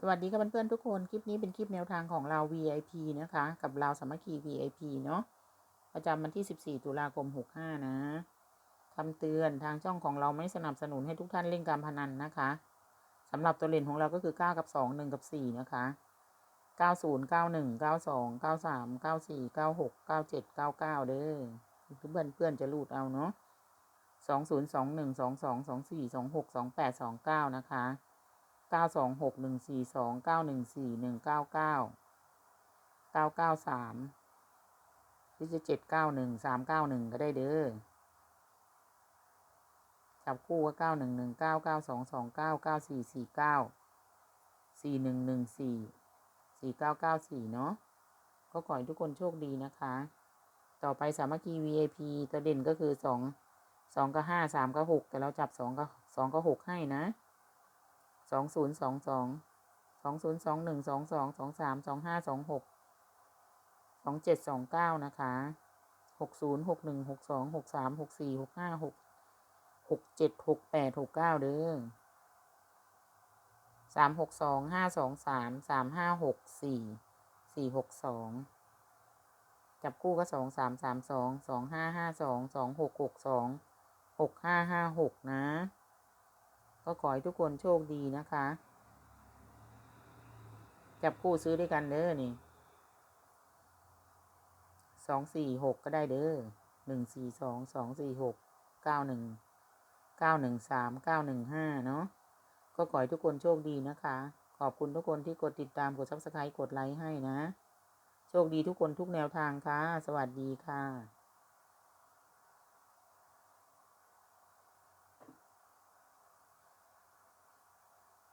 สวัสดีค่ะเพื่อนๆทุกคน คลิปนี้เป็นคลิปแนวทางของเรา VIP นะคะ กับเราสามัคคี VIP เนาะประจำวันที่ 14 ตุลาคม 65 นะคำเตือนทางช่องของเราไม่สนับสนุนให้ทุกท่านเล่นการพนันนะคะสำหรับตัวเล่นของเราก็คือ 9 กับ 2 1 กับ 4 นะคะ 90 91 92 93 94 96 97 99 เด้อเพื่อนเพื่อนจะรูดเอาเนาะ20 21 22 24 26 28 29 นะคะ เก้าสองหกหนึ่งสี่สองเก้าหนึ่งสี่หนึ่งเก้าเก้าเก้าเก้าสามหรือจะเจ็ดเก้าหนึ่งสามเก้าหนึ่งก็ได้เด้อจับคู่ก็เก้าหนึ่งหนึ่งเก้าเก้าสองสองเก้าเก้าสี่สี่เก้าสี่หนึ่งหนึ่งสี่สี่เก้าเก้าสี่เนาะก็ขอให้ทุกคนโชคดีนะคะ ต่อไปสามัคคี VIP ตัวเด่นก็คือสองสองกับห้าสามกับหกแต่เราจับสองกับสองกับหกให้นะ สองศูนย์สองสองสองศูนย์สองหนึ่งสองสองสองสามสองห้าสองหกสองเจ็ดสองเก้านะคะหกศูนย์หกหนึ่งหกสองหกสามหกสี่หกห้าหกหกเจ็ดหกแปดหกเก้าเด้อสามหกสองห้าสองสามสามห้าหกสี่สี่หกสองจับคู่ก็สองสามสามสองสองห้าห้าสองสองหกหกสองหกห้าห้าหกนะ ก็ขอให้ทุกคนโชคดีนะคะ จับคู่ซื้อด้วยกันเด้อนี่สองสี่หกก็ได้เด้อหนึ่งสี่สองสองสี่หกเก้าหนึ่งเก้าหนึ่งสามเก้าหนึ่งห้าเนาะก็ขอให้ทุกคนโชคดีนะคะ ขอบคุณทุกคนที่กดติดตามกดซับสไครต์กดไลค์ให้นะ โชคดีทุกคนทุกแนวทางค่ะ สวัสดีค่ะ